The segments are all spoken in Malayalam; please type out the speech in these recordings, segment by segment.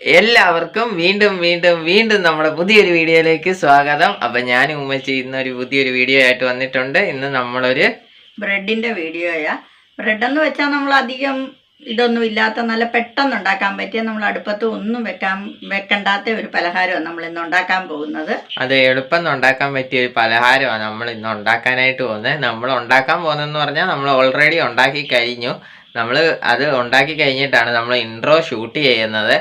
എല്ലാവർക്കും വീണ്ടും വീണ്ടും വീണ്ടും നമ്മുടെ പുതിയൊരു വീഡിയോയിലേക്ക് സ്വാഗതം. അപ്പൊ ഞാൻ ഉമ്മ ചെയ്യുന്ന ഒരു പുതിയൊരു വീഡിയോ ആയിട്ട് വന്നിട്ടുണ്ട്. ഇന്ന് നമ്മളൊരു ബ്രെഡിന്റെ വീഡിയോയാ. ബ്രെഡ് എന്ന് വെച്ചാൽ നമ്മൾ അധികം ഇതൊന്നും ഇല്ലാത്ത നല്ല പെട്ടെന്ന് ഉണ്ടാക്കാൻ പറ്റിയ നമ്മൾ അടുപ്പത്ത് ഒന്നും വെക്കാൻ വെക്കണ്ടാത്ത ഒരു പലഹാരമാണ് നമ്മൾ ഇന്ന് ഉണ്ടാക്കാൻ പോകുന്നത്. അത് എളുപ്പം ഉണ്ടാക്കാൻ പറ്റിയ ഒരു പലഹാരമാണ് നമ്മൾ ഇന്ന് ഉണ്ടാക്കാനായിട്ട് പോകുന്നത്. നമ്മൾ ഉണ്ടാക്കാൻ പോകുന്നതെന്ന് പറഞ്ഞാൽ നമ്മൾ ഓൾറെഡി ഉണ്ടാക്കി കഴിഞ്ഞു. നമ്മൾ അത് ഉണ്ടാക്കി കഴിഞ്ഞിട്ടാണ് നമ്മൾ ഇൻട്രോ ഷൂട്ട് ചെയ്യുന്നത്.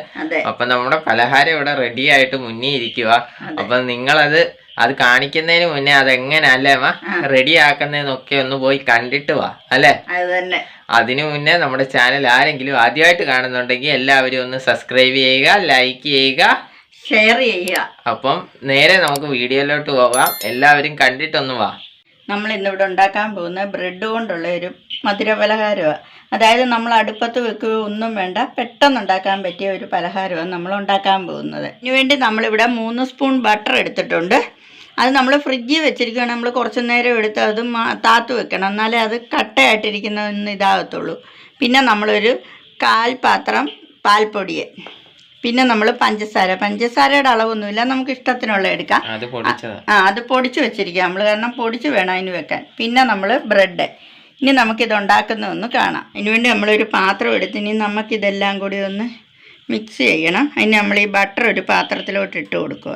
അപ്പൊ നമ്മുടെ പലഹാരം ഇവിടെ റെഡി ആയിട്ട് മുന്നേ ഇരിക്കുക. അപ്പൊ നിങ്ങളത് അത് കാണിക്കുന്നതിന് മുന്നേ അത് അല്ലേ അമ്മ റെഡി ആക്കുന്നതെന്നൊക്കെ ഒന്ന് പോയി കണ്ടിട്ട് വാ അല്ലേ? അത് അതിനു മുന്നേ നമ്മുടെ ചാനൽ ആരെങ്കിലും ആദ്യമായിട്ട് കാണുന്നുണ്ടെങ്കിൽ എല്ലാവരും ഒന്ന് സബ്സ്ക്രൈബ് ചെയ്യുക ലൈക്ക് ചെയ്യുക. ഷെയർ ചെയ്യുക. അപ്പം നേരെ നമുക്ക് വീഡിയോയിലോട്ട് പോകാം. എല്ലാവരും കണ്ടിട്ടൊന്ന് വാ. നമ്മൾ ഇന്നിവിടെ ഉണ്ടാക്കാൻ പോകുന്ന ബ്രെഡ് കൊണ്ടുള്ള ഒരു മധുര പലഹാരമാണ് അതായത് നമ്മൾ അടുപ്പത്ത് വെക്കുക ഒന്നും വേണ്ട പെട്ടെന്ന് ഉണ്ടാക്കാൻ പറ്റിയ ഒരു പലഹാരമാണ് നമ്മൾ ഉണ്ടാക്കാൻ പോകുന്നത്. ഇതിനു വേണ്ടി നമ്മളിവിടെ മൂന്ന് സ്പൂൺ ബട്ടർ എടുത്തിട്ടുണ്ട്. അത് നമ്മൾ ഫ്രിഡ്ജിൽ വെച്ചിരിക്കുകയാണ്. നമ്മൾ കുറച്ച് നേരം എടുത്ത് അത് താത്തു വെക്കണം. എന്നാലേ അത് കട്ടയായിട്ടിരിക്കുന്ന ഒന്ന് ഇതാകത്തുള്ളൂ. പിന്നെ നമ്മളൊരു കാൽ പാത്രം പാൽപ്പൊടിയെ. പിന്നെ നമ്മൾ പഞ്ചസാര. പഞ്ചസാരയുടെ അളവൊന്നുമില്ല. നമുക്ക് ഇഷ്ടത്തിനുള്ള എടുക്കാം. ആ അത് പൊടിച്ച് വെച്ചിരിക്കുക. നമ്മൾ കാരണം പൊടിച്ച് വേണം അതിന് വെക്കാൻ. പിന്നെ നമ്മൾ ബ്രെഡ്. ഇനി നമുക്കിത് ഉണ്ടാക്കുന്നതൊന്ന് കാണാം. അതിനുവേണ്ടി നമ്മളൊരു പാത്രം എടുത്ത് ഇനി നമുക്കിതെല്ലാം കൂടി ഒന്ന് മിക്സ് ചെയ്യണം. അതിന് നമ്മൾ ഈ ബട്ടർ ഒരു പാത്രത്തിലോട്ട് ഇട്ട് കൊടുക്കുക.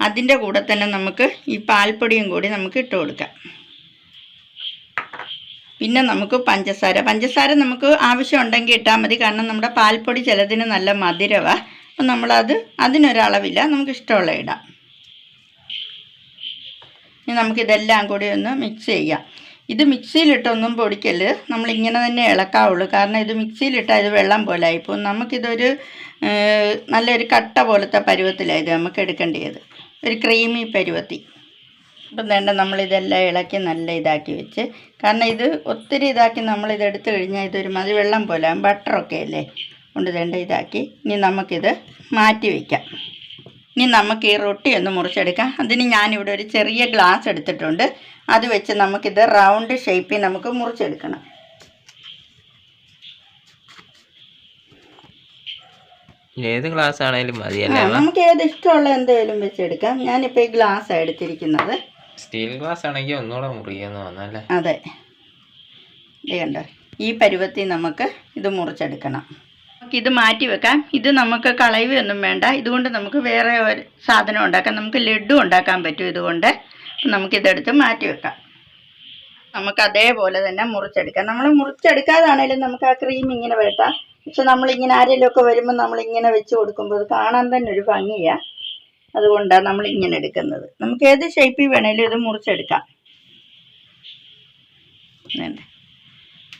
അതിന്റെ കൂടെ തന്നെ നമുക്ക് ഈ പാൽപ്പൊടിയും കൂടി നമുക്ക് ഇട്ട് കൊടുക്കാം. പിന്നെ നമുക്ക് പഞ്ചസാര. പഞ്ചസാര നമുക്ക് ആവശ്യമുണ്ടെങ്കിൽ ഇട്ടാൽ മതി. കാരണം നമ്മുടെ പാൽപ്പൊടി ചിലതിന് നല്ല മധുരമാണ് അപ്പം നമ്മളത് അതിനൊരളവില്ല. നമുക്ക് ഇഷ്ടമുള്ള ഇടാം. ഇനി നമുക്കിതെല്ലാം കൂടി ഒന്ന് മിക്സ് ചെയ്യാം. ഇത് മിക്സിയിലിട്ടൊന്നും പൊടിക്കൽ നമ്മളിങ്ങനെ തന്നെ ഇളക്കാവുള്ളൂ. കാരണം ഇത് മിക്സിയിലിട്ടാൽ ഇത് വെള്ളം പോലെ ആയിപ്പോൾ നമുക്കിതൊരു നല്ലൊരു കട്ട പോലത്തെ പരുവത്തിലാണ് ഇത് നമുക്ക് എടുക്കേണ്ടത് ഒരു ക്രീമി പരുവത്തി അപ്പം വേണ്ട നമ്മളിതെല്ലാം ഇളക്കി നല്ല ഇതാക്കി വെച്ച്. കാരണം ഇത് ഒത്തിരി ഇതാക്കി നമ്മളിത് എടുത്തു കഴിഞ്ഞാൽ ഇതൊരു മതി വെള്ളം പോലെ. ബട്ടറൊക്കെ അല്ലേ? കൊണ്ട് വേണ്ട ഇതാക്കി. ഇനി നമുക്കിത് മാറ്റി വയ്ക്കാം ഇനി നമുക്ക് ഈ റൊട്ടി ഒന്ന് മുറിച്ചെടുക്കാം. അതിന് ഞാനിവിടെ ഒരു ചെറിയ ഗ്ലാസ് എടുത്തിട്ടുണ്ട്. അത് വെച്ച് നമുക്കിത് റൗണ്ട് ഷേപ്പിൽ നമുക്ക് മുറിച്ചെടുക്കണം. ഏത് ഗ്ലാസ് ആണെങ്കിലും മതി നമുക്ക് ഏത് ഇഷ്ടമുള്ള എന്തെങ്കിലും വെച്ചെടുക്കാം. ഞാനിപ്പോൾ ഈ ഗ്ലാസ് എടുത്തിരിക്കുന്നത്. സ്റ്റീൽ ഗ്ലാസ് ആണെങ്കിൽ ഒന്നുകൂടെ മുറിയെന്ന് വന്നല്ലേ അതെ. ഇത് ഈ പരുവത്തിൽ നമുക്ക് ഇത് മുറിച്ചെടുക്കണം. നമുക്ക് ഇത് മാറ്റി വെക്കാം. ഇത് നമുക്ക് കളയുകയൊന്നും വേണ്ട. ഇതുകൊണ്ട് നമുക്ക് വേറെ ഒരു സാധനം ഉണ്ടാക്കാം. നമുക്ക് ലഡു ഉണ്ടാക്കാൻ പറ്റും ഇതുകൊണ്ട്. നമുക്കിതെടുത്ത് മാറ്റി വെക്കാം. നമുക്ക് അതേപോലെ തന്നെ മുറിച്ചെടുക്കാം. നമ്മൾ മുറിച്ചെടുക്കാതാണേലും നമുക്ക് ആ ക്രീം ഇങ്ങനെ വരട്ടാം. പക്ഷെ നമ്മളിങ്ങനെ ആരെങ്കിലുമൊക്കെ വരുമ്പോൾ നമ്മളിങ്ങനെ വെച്ച് കൊടുക്കുമ്പോൾ അത് കാണാൻ തന്നെ ഒരു ഭംഗിയാണ് അതുകൊണ്ടാണ് നമ്മൾ ഇങ്ങനെ എടുക്കുന്നത്. നമുക്ക് ഏത് ഷേപ്പിൽ വേണേലും ഇത് മുറിച്ചെടുക്കാം.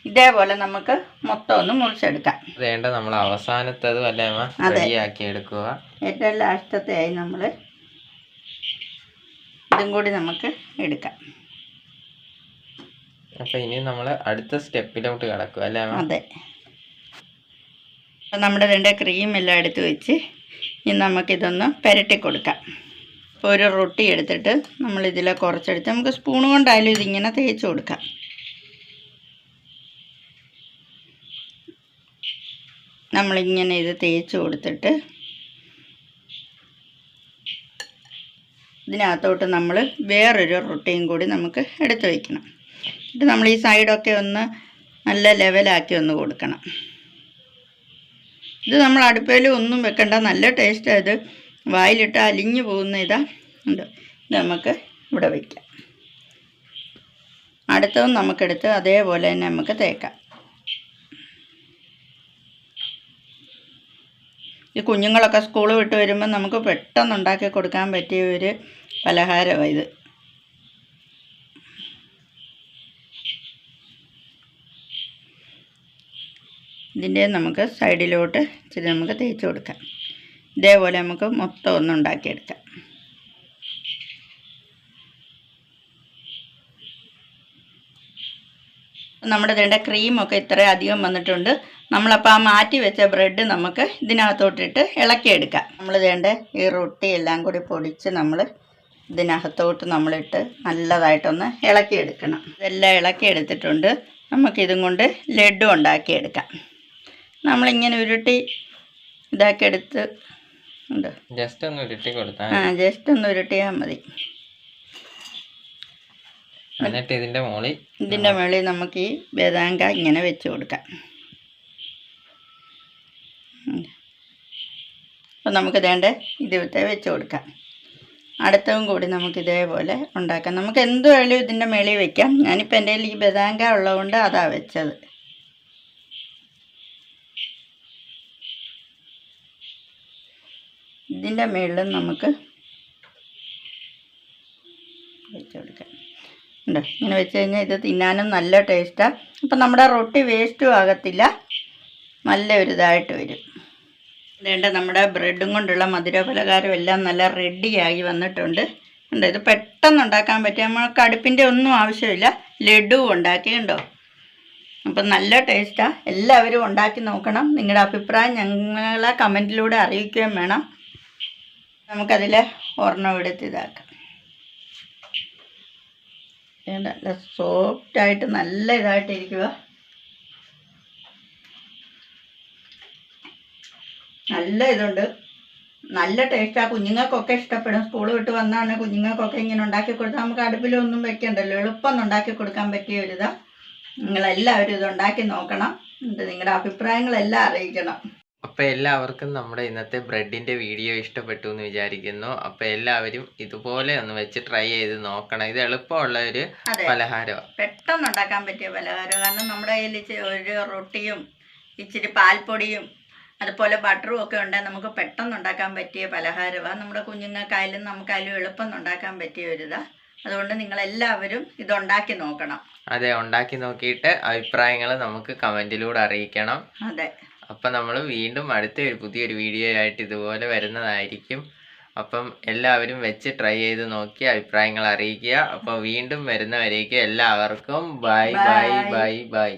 ഇതേപോലെ നമുക്ക് മൊത്തം ഒന്ന് മുറിച്ചെടുക്കാം. വേണ്ട നമ്മൾ അവസാനത്തത് അല്ലേ. റെഡിയാക്കി എടുക്കുക. ഏറ്റവും ലാസ്റ്റത്തെ ആയി നമ്മൾ ഇതും കൂടി നമുക്ക് എടുക്കാം. അപ്പൊ ഇനി നമ്മൾ അടുത്ത സ്റ്റെപ്പിലോട്ട് കിടക്കുക അല്ലേ അതെ. നമ്മുടെ രണ്ട് ക്രീം എല്ലാം എടുത്ത് വെച്ച് ഇനി നമുക്കിതൊന്ന് പുരട്ടി കൊടുക്കാം. ഇപ്പോൾ ഒരു റൊട്ടി എടുത്തിട്ട് നമ്മൾ ഇതിൽ കുറച്ചെടുത്ത് നമുക്ക് സ്പൂൺ കൊണ്ടായാലും ഇതിങ്ങനെ തേച്ച് കൊടുക്കാം. നമ്മളിങ്ങനെ ഇത് തേച്ച് കൊടുത്തിട്ട് ഇതിനകത്തോട്ട് നമ്മൾ വേറൊരു റൊട്ടിയും കൂടി നമുക്ക് എടുത്ത് വയ്ക്കണം. എന്നിട്ട് നമ്മൾ ഈ സൈഡൊക്കെ ഒന്ന് നല്ല ലെവലാക്കി ഒന്ന് കൊടുക്കണം. ഇത് നമ്മൾ അടുപ്പയിൽ ഒന്നും വെക്കണ്ട. നല്ല ടേസ്റ്റ് ഇത്. വായിലിട്ട് അലിഞ്ഞു പോകുന്ന ഇതാ. ഉണ്ട്. ഇത് നമുക്ക് ഇവിടെ വയ്ക്കാം അടുത്തതും നമുക്കെടുത്ത് അതേപോലെ തന്നെ നമുക്ക് തേക്കാം. ഈ കുഞ്ഞുങ്ങളൊക്കെ സ്കൂൾ വിട്ട് വരുമ്പോൾ നമുക്ക് പെട്ടെന്ന് ഉണ്ടാക്കി കൊടുക്കാൻ പറ്റിയ ഒരു പലഹാരമാണ് ഇത്. ഇതിന്റെ നമുക്ക് സൈഡിലോട്ട് ഇച്ചിരി നമുക്ക് തേച്ച് കൊടുക്കാം. ഇതേപോലെ നമുക്ക് മൊത്തം ഒന്ന് ഉണ്ടാക്കിയെടുക്കാം. നമ്മുടെ ഇതിന്റെ ക്രീമൊക്കെ ഇത്ര അധികം വന്നിട്ടുണ്ട്. നമ്മളപ്പോൾ ആ മാറ്റി വെച്ച ബ്രെഡ് നമുക്ക് ഇതിനകത്തോട്ടിട്ട് ഇളക്കിയെടുക്കാം. നമ്മൾ ഇതേണ്ട ഈ റൊട്ടി എല്ലാം കൂടി പൊടിച്ച് നമ്മൾ ഇതിനകത്തോട്ട് നമ്മളിട്ട് നല്ലതായിട്ടൊന്ന് ഇളക്കിയെടുക്കണം. ഇതെല്ലാം ഇളക്കിയെടുത്തിട്ടുണ്ട്. നമുക്കിതും കൊണ്ട് ലഡു ഉണ്ടാക്കിയെടുക്കാം. നമ്മളിങ്ങനെ ഉരുട്ടി ഇതാക്കി എടുത്ത് ഉണ്ട്. ജസ്റ്റ് ഒന്ന് ഉരുട്ടി കൊടുത്താൽ ആ ജസ്റ്റ് ഒന്ന് ഉരുട്ടിയാൽ മതി. എന്നിട്ട് ഇതിന്റെ മുകളിൽ ഇതിന്റെ മുകളിൽ നമുക്ക് ഈ ബദാങ്ക ഇങ്ങനെ വെച്ച് കൊടുക്കാം. അപ്പം നമുക്ക് വേണ്ട ഇതുവത്തെ വെച്ച് കൊടുക്കാം. അടുത്തതും കൂടി നമുക്ക് ഇതേപോലെ ഉണ്ടാക്കാം. നമുക്ക് എന്ത് വേണമെങ്കിലും ഇതിന്റെ മേളിൽ വെക്കാം. ഞാനിപ്പോൾ എന്റെ ഈ ബദാങ്ക ഉള്ളതുകൊണ്ട് അതാ വെച്ചത്. ഇതിന്റെ മുകളിലും നമുക്ക് വെച്ച് കൊടുക്കാം. ഉണ്ടോ ഇങ്ങനെ വെച്ച് കഴിഞ്ഞാൽ ഇത് തിന്നാനും നല്ല ടേസ്റ്റാണ് അപ്പം നമ്മുടെ റൊട്ടി വേസ്റ്റും ആകത്തില്ല. നല്ല ഇതായിട്ട് വരും. വേണ്ട നമ്മുടെ ബ്രെഡും കൊണ്ടുള്ള മധുര പലഹാരം എല്ലാം നല്ല റെഡിയായി വന്നിട്ടുണ്ട്. ഉണ്ട് ഇത് പെട്ടെന്ന് ഉണ്ടാക്കാൻ പറ്റും നമ്മൾക്ക് അടുപ്പിന്റെ ഒന്നും ആവശ്യമില്ല. ലഡു ഉണ്ടാക്കി ഉണ്ടോ അപ്പം നല്ല ടേസ്റ്റാണ് എല്ലാവരും ഉണ്ടാക്കി നോക്കണം. നിങ്ങളുടെ അഭിപ്രായം ഞങ്ങളെ കമന്റിലൂടെ അറിയിക്കുകയും വേണം. നമുക്കതിൽ ഒരെണ്ണം എടുത്ത് ഇതാക്കാം. നല്ല സോഫ്റ്റായിട്ട് നല്ല ഇതായിട്ടിരിക്കുക നല്ല ഇതുണ്ട്. നല്ല ടേസ്റ്റാണ് കുഞ്ഞുങ്ങൾക്കൊക്കെ ഇഷ്ടപ്പെടും. സ്കൂൾ വിട്ട് വന്നാണ് കുഞ്ഞുങ്ങൾക്കൊക്കെ ഇങ്ങനെ ഉണ്ടാക്കി കൊടുത്താൽ നമുക്ക് അടുപ്പിലൊന്നും വെക്കണ്ടല്ലോ. എളുപ്പം ഉണ്ടാക്കി കൊടുക്കാൻ പറ്റിയ ഒരിതാണ് നിങ്ങളെല്ലാവരും ഇത് ഉണ്ടാക്കി നോക്കണം. എന്നിട്ട് നിങ്ങളുടെ അഭിപ്രായങ്ങളെല്ലാം അറിയിക്കണം. അപ്പൊ എല്ലാവർക്കും നമ്മുടെ ഇന്നത്തെ ബ്രെഡിന്റെ വീഡിയോ ഇഷ്ടപ്പെട്ടു എന്ന് വിചാരിക്കുന്നു. അപ്പോൾ എല്ലാവരും ഇതുപോലെ ഒന്ന് വെച്ച് ട്രൈ ചെയ്ത് നോക്കണം. ഇത് എളുപ്പമുള്ള ഒരു പലഹാരം പലഹാരമാണ് പെട്ടെന്ന് ഉണ്ടാക്കാൻ പറ്റിയ പലഹാരം. കാരണം നമ്മുടെ കയ്യിൽ ഒരു റൊട്ടിയും ഇച്ചിരി പാൽപ്പൊടിയും അതുപോലെ ബട്ടറും ഒക്കെ ഉണ്ടെങ്കിൽ നമുക്ക് പെട്ടെന്ന് ഉണ്ടാക്കാൻ പറ്റിയ പലഹാരമാണ് നമ്മുടെ കുഞ്ഞുങ്ങൾക്കായാലും നമുക്കായാലും എളുപ്പം ഉണ്ടാക്കാൻ പറ്റിയ ഒരിതാണ് അതുകൊണ്ട് നിങ്ങളെല്ലാവരും ഇതുണ്ടാക്കി നോക്കണം. അതെ ഉണ്ടാക്കി നോക്കിയിട്ട് അഭിപ്രായങ്ങൾ നമുക്ക് കമന്റിലൂടെ അറിയിക്കണം. അതെ. അപ്പം നമ്മൾ വീണ്ടും അടുത്ത ഒരു പുതിയൊരു വീഡിയോ ആയിട്ട് ഇതുപോലെ വരുന്നതായിരിക്കും. അപ്പം എല്ലാവരും വെച്ച് ട്രൈ ചെയ്ത് നോക്കി അഭിപ്രായങ്ങൾ അറിയിക്കുക. അപ്പോൾ വീണ്ടും വരുന്നവരേക്കും എല്ലാവർക്കും ബൈ ബൈ ബൈ ബൈ